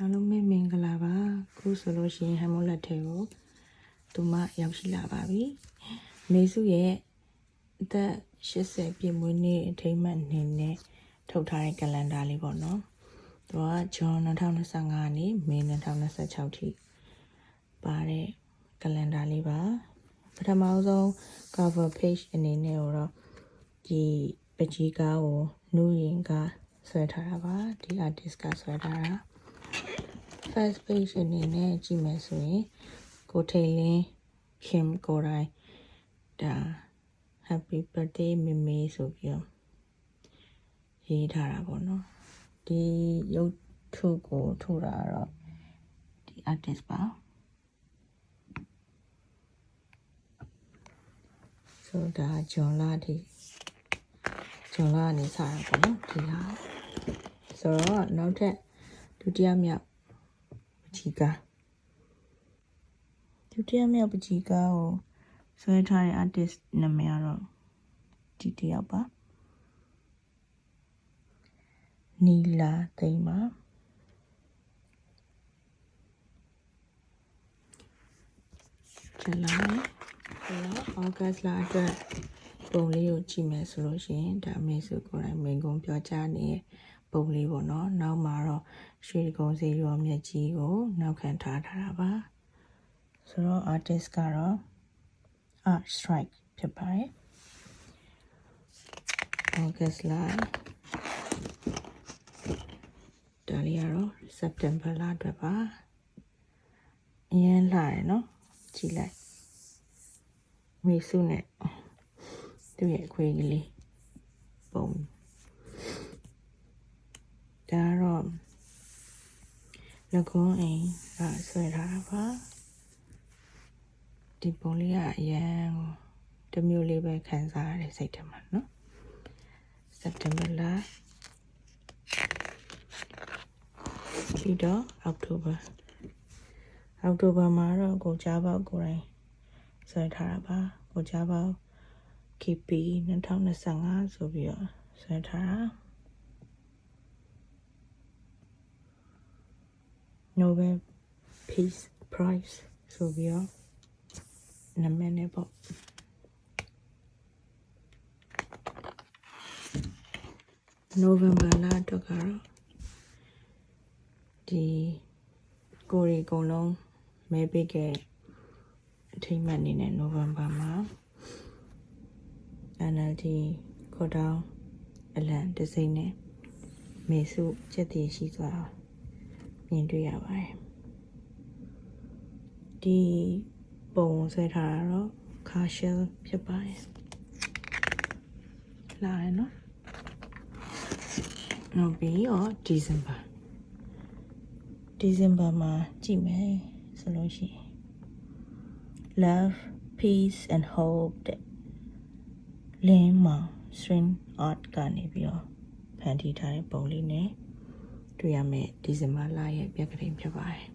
အားလုံးပဲမင်္ဂလာပါခုဆိုလို့ရှိရင်ဟမ်မိုလက်ထဲကိုသူမရောက်ရှိလာပါပြီမေစုရဲ့အသက်80ပြည့်မွေးနေ့အထိမ်းအမှတ်အနေနဲ့ထုတ်ထားတဲ့ကလန်ဒါလေးပေါ့နော်သူကဂျွန်2025နေ့မေ2026ထိပါတဲ့ကလန်ဒါလေးပါပထမဆုံး cover page အနေနဲ့တော့ဒီပကြီးကားကိုနူးရင်ကဆွဲထားတာပါဒီ artist ကဆွဲထားတာ first page အနေနဲ့ကြည့်မယ်ဆိုရင်ကိုထိန်လင်းခင်ကိုရိုင်းဒါ happy birthday မေမေဆိုပြီးတော့ရေးထားတာပေါ့နော်ဒီရုပ်ထုကိုထုတာကတော့ဒီ artist ပါဆိုဒါဂျွန်လာဒီဂျွန်လာကနေစတာပေါ့နော်ဒီဟာဆိုတော့နောက်ထပ်ဒုတိယမြောက်ပ ကြီးကားဒုတိယမြောက်ပကြီးကားကိုဆွဲထားတဲ့ artist နာမည်ကတော့ဒီတယောက်ပါနီလာသိမ့်ပါဇလာဆိုတော့ August လအတွက်ပုံလေးကိုကြည့်မယ်ဆိုလို့ရှိရင်ဒါမေစုကိုယ်တိုင်မိန်ကုန်းပြောကြားနေတဲ့ပုံလေးပေါ့နော်နောက်မှာတော့ ရွှေကုန်းစီရောမြက်ကြီးကိုနောက်ခံထားထားတာပါဆိုတော့ artist ကတော့ art strike ဖြစ်ပါတယ် August လဒါလေးကတော့ September လအတွက်ပါအရင်လာတယ်နော်ကြည့်လိုက်မေစုနဲ့သူ့ရဲ့အခွေးကလေးပုံဒါကတော့ လကွန်အိမ်ကဆွဲထားတာပါဒီပုံလေးကအရန်တစ်မျိုးလေးပဲခံစားရတဲ့စိတ်ထဲမှာနော် September လပြီးတော့ October အောက်တိုဘာမှာတော့ကိုကြားပေါက်ကိုယ်တိုင်ဆွဲထားတာပါကိုကြားပေါက် KP 2025ဆိုပြီးတော့ဆွဲထားတာ Nobel Peace Prize ဆိုပြီးတော့နာမည်နဲ့ပေါ့နိုဝင်ဘာလတော့ကတော့ဒီကိုရီအကုန်လုံးမဲပေးခဲ့အထိမ့်မှတ်အနေနဲ့နိုဝင်ဘာမှာ NLD ခေါ်တောင်းအလံတစိမ့်နဲ့မေစုချက်တည်ရှိစွာ မြင်တွေ့ရပါတယ်ဒီပုံဆွဲထားတာတော့ car shell ဖြစ်ပါတယ်လာရနော်နောက်ပြီးတော့ December December မှာကြည့်မယ်ဆိုလို့ရှိရင် love peace and hope တဲ့လင်းမောင် string art ကနေပြီးတော့ဖန်တီးထားတဲ့ပုံလေးနဲ့ တွေ့ရမယ်ဒီဇင်ဘာလရဲ့ပြက်ကလေးဖြစ်ပါတယ်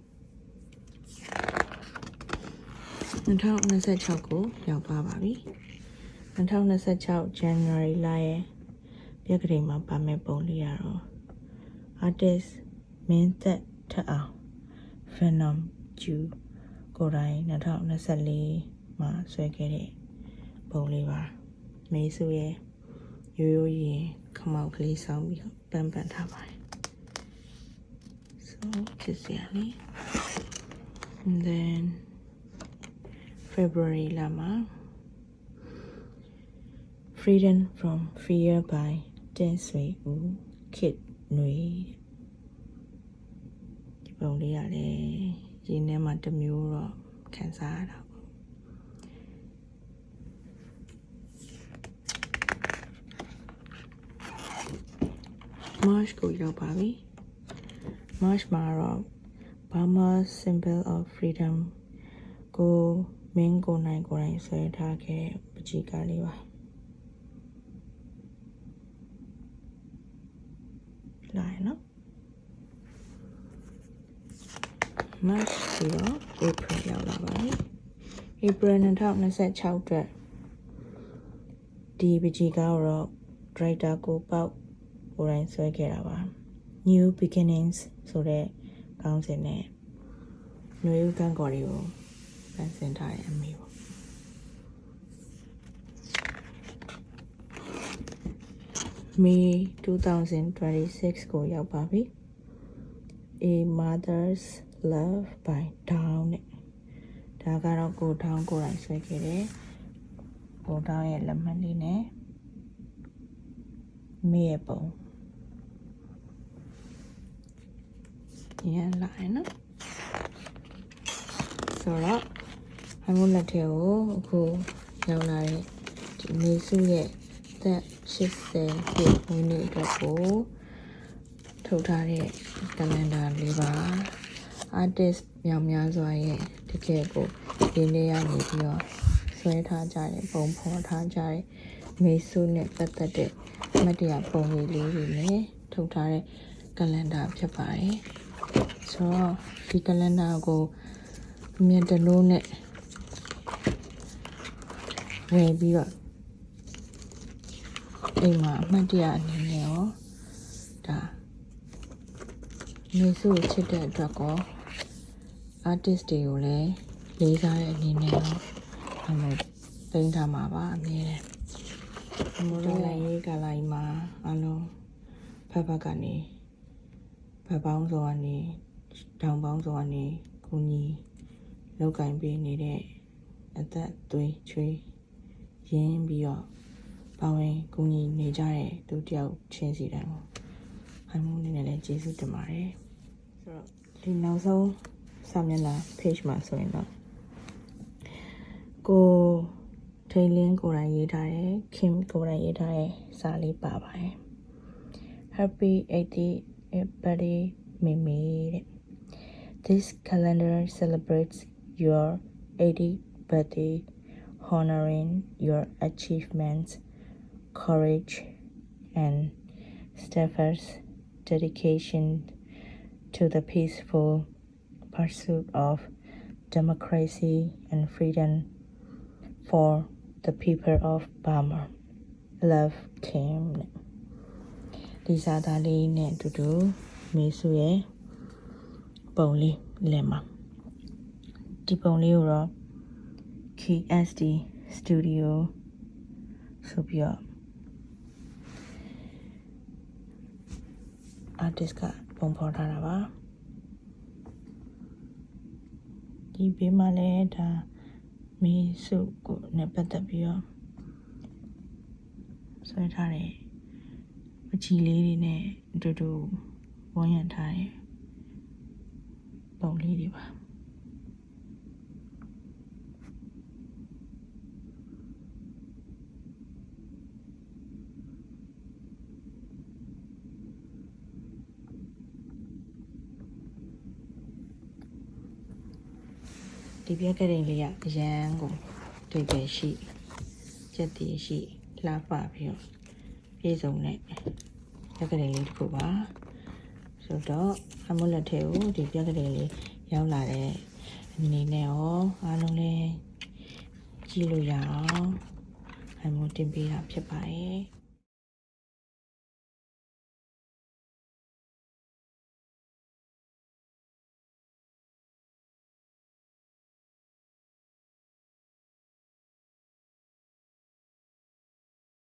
2026ကိုရောက်သွားပါပြီ2026 January လရဲ့ပြက်ကလေးမှာပါမယ့်ပုံလေးကတော့ artist မင်းသက်ထက်အောင် Venom ကျူကိုယ်တိုင်2024မှာဆွဲခဲ့တဲ့ပုံလေးပါမေးစုရဲ့ရိုးရိုးရင်ခမောက်ကလေးဆောင်းပြီးပန်းပန်းထားပါတယ်။ so ဖြစ်စရာလေ and then February လာမှာ Freedom from Fear by တင်ဆွေဦးခစ်နွေဒီပုံလေးကလည်းရင်းထဲမှာတစ်မျိုးတော့ခံစားရတာ March ကိုရောက်ပါပြီ March မှာတော့ Burma Symbol of Freedom ကိုမင်းကိုနိုင်ကိုယ်တိုင်ဆွဲထားခဲ့တဲ့ပကြီးကားလေးပါလာရနော် March ပြီးတော့ April ရောက်လာပါပြီ April 2026အတွက်ဒီပကြီးကားကိုတော့ Director ကိုပေါက်ကိုယ်တိုင်ဆွဲခဲ့တာပါ New Beginnings ဆိုတဲ့ကောင်းစင်နဲ့ຫນွေဦးကန်းကော်တွေကိုပန်းစင်ထားတဲ့အမေပေါ့ May 2026ကိုရောက်ပါပြီ A Mother's Love by Down နဲ့ဒါကတော့ကိုထောင်းကိုယ်တိုင်ဆွဲခဲ့တယ်ကိုထောင်းရဲ့လက်မှတ်လေးနဲ့မေရဲ့ပုံ ရန်လာရနော်ဆိုတော့ဟိုင်းမလက်ထဲကိုအခုရောက်လာတဲ့ဒီမေစုရဲ့သက်80ပြည့်ဝင်နေအတွက်ကိုထုတ်ထားတဲ့ကလန်ဒါလေးပါ artist မြောင်များစွာရဲ့တကယ်ကိုဒီနေ့ရနေပြီးတော့ဆွဲထားကြတဲ့ပုံဖော်ထားကြတဲ့မေဆုနဲ့ပတ်သက်တဲ့အမတ်တရပုံလေးလေးတွေနဲ့ထုတ်ထားတဲ့ကလန်ဒါဖြစ်ပါတယ် ဆိုတော့ဒီကလန်ဒါကိုအမြတ်တလို့နဲ့ဝယ်ပြီးတော့အိမ်မှာအမှတ်တရအနေနဲ့ရောဒါမျိုးစုကိုချစ်တဲ့အတွက်ကော artist တွေကိုလည်းလေးစားတဲ့အနေနဲ့တော့အမပိန်းထားမှာပါအမြဲတမ်းအမိုးလေးလည်းရေးကလာကြီးမှာအလုံးဖက်ဖက်ကနေ ဖက်ပေါင်းစုံကနေတောင်ပေါင်းစုံကနေကိုကြီးလောက်ကင်ပေးနေတဲ့အသက်သွေးချွေးရင်းပြီးတော့ပါဝင်ကိုကြီးနေကြတဲ့သူတယောက်ချင်းစီတန်းကိုဟိုင်းမုန်းနေနဲ့လည်းကျေးဇူးတင်ပါတယ်ဆိုတော့ဒီနောက်ဆုံးစာမျက်နှာ page မှာဆိုရင်တော့ကိုထိန်လင်းကိုယ်တိုင်ရေးထားတယ် Kim ကိုယ်တိုင်ရေးထားတဲ့စာလေးပါပါတယ် Happy 80th everybody may meet. This calendar celebrates your 80th birthday, honoring your achievements, courage, and steadfast dedication to the peaceful pursuit of democracy and freedom for the people of Burma. Love Kim. ဒီစာသားလေးနဲ့အတူတူမေစုရဲ့ပုံလေးလက်မှာဒီပုံလေးကိုတော့ KSD Studio ဆိုပြီးတော့ artist ကပုံဖော်ထားတာပါဒီဘေးမှာလည်းဒါမီးစုကိုနဲ့ပတ်သက်ပြီးတော့ဆွဲထားတ ယ်အချီလေးတွေနဲ့အတူတူဝန်းရံထားတယ်ပုံလေးတွေပါဒီပြက်ကလေးလေးကအရန်ကိုတွေ့တယ်ရှိစက်တည်ရှိလှပပြီးတော့ ပြည့်စုံတဲ့ပြက်ကလေးလေးတစ်ခုပါဆိုတော့အမလက်ထဲကိုဒီပြက်ကလေးလေးရောက်လာတဲ့အနေနဲ့ရောအားလုံးလည်းကြည့်လို့ရအောင်အမတင်ပေးတာဖြစ်ပါတယ်